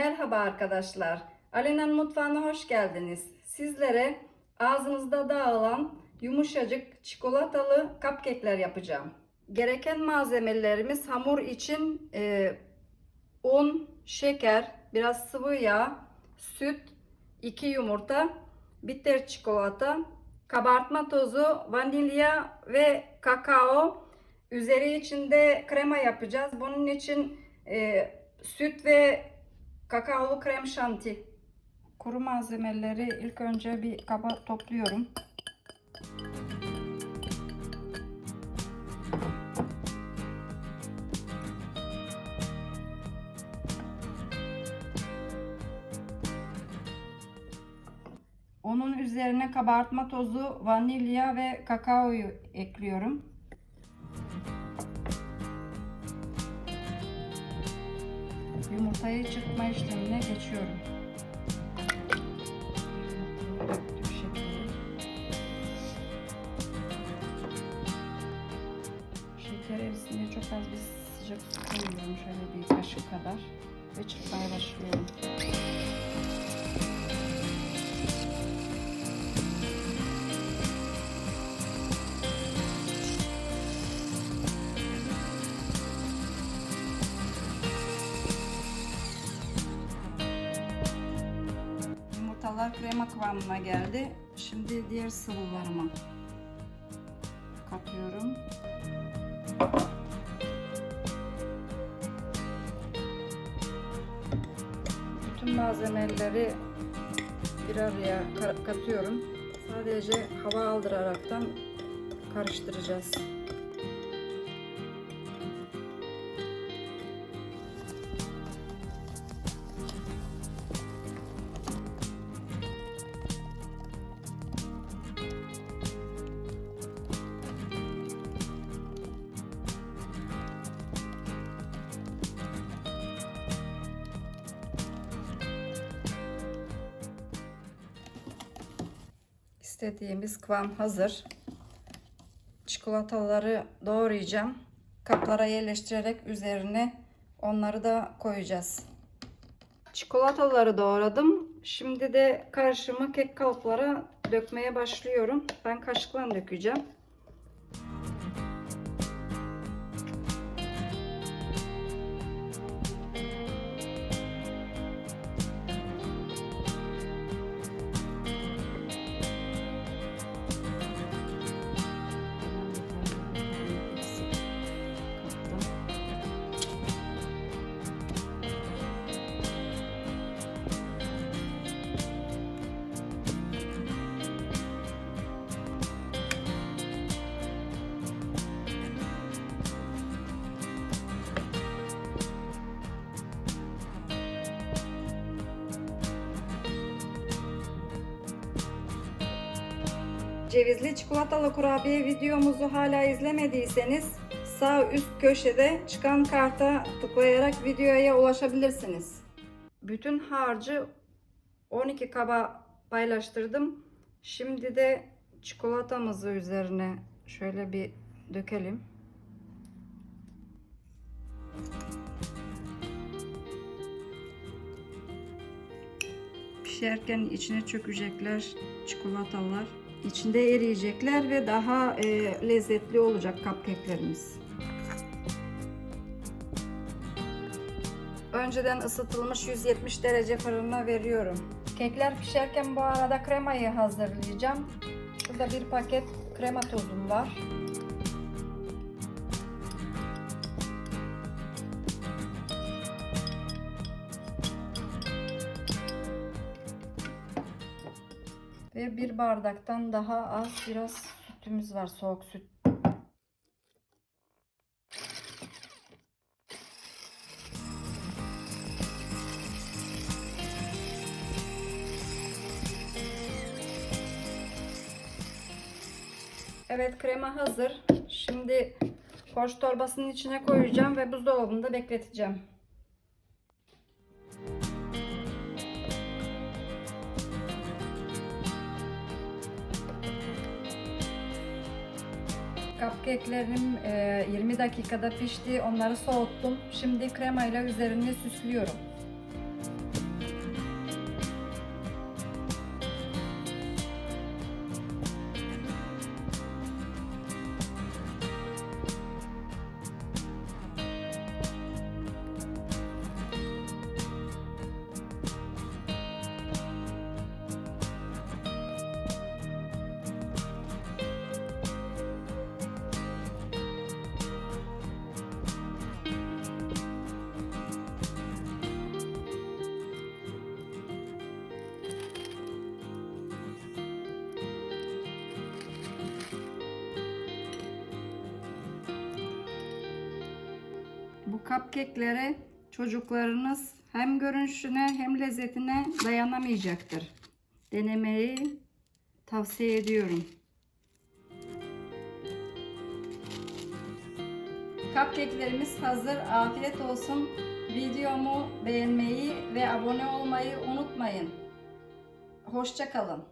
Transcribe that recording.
Merhaba arkadaşlar. Alena'nın mutfağına hoş geldiniz. Sizlere ağzınızda dağılan yumuşacık çikolatalı cupcake'ler yapacağım. Gereken malzemelerimiz hamur için e, un, şeker, biraz sıvı yağ, süt, 2 yumurta, bitter çikolata, kabartma tozu, vanilya ve kakao. Üzeri içinde krema yapacağız. Bunun için e, süt ve kakaolu krem şanti. Kuru malzemeleri ilk önce bir kaba topluyorum. Onun üzerine kabartma tozu, vanilya ve kakaoyu ekliyorum. Yumurtayı çırpma işlemine geçiyorum. Şeker erisine çok az bir sıcak su koyuyorum. Şöyle bir kaşık kadar. Ve çırpmaya başlıyorum. Krema kıvamına geldi. Şimdi diğer sıvılarıma katıyorum. Bütün malzemeleri bir araya ka- katıyorum. Sadece hava aldıraraktan karıştıracağız. İstediğimiz kıvam hazır. Çikolataları doğrayacağım. Kaplara yerleştirerek üzerine onları da koyacağız. Çikolataları doğradım. Şimdi de karışımı kek kalıplara dökmeye başlıyorum. Ben kaşıkla dökeceğim. Cevizli çikolatalı kurabiye videomuzu hala izlemediyseniz sağ üst köşede çıkan karta tıklayarak videoya ulaşabilirsiniz. Bütün harcı 12 kaba paylaştırdım. Şimdi de çikolatamızı üzerine şöyle bir dökelim. Pişerken içine çökecekler çikolatalar. İçinde eriyecekler ve daha e, lezzetli olacak cupcake'lerimiz. Önceden ısıtılmış 170 derece fırına veriyorum. Kekler pişerken bu arada kremayı hazırlayacağım. Şurada bir paket krema tozum var. Ve bir bardaktan daha az biraz sütümüz var. Soğuk süt. Evet krema hazır. Şimdi poş torbasının içine koyacağım ve buzdolabında bekleteceğim. Cupcake'lerim e, 20 dakikada pişti. Onları soğuttum. Şimdi kremayla üzerini süslüyorum. Cupcake'leri çocuklarınız hem görünüşüne hem lezzetine dayanamayacaktır. Denemeyi tavsiye ediyorum. Cupcake'lerimiz hazır. Afiyet olsun. Videomu beğenmeyi ve abone olmayı unutmayın. Hoşça kalın.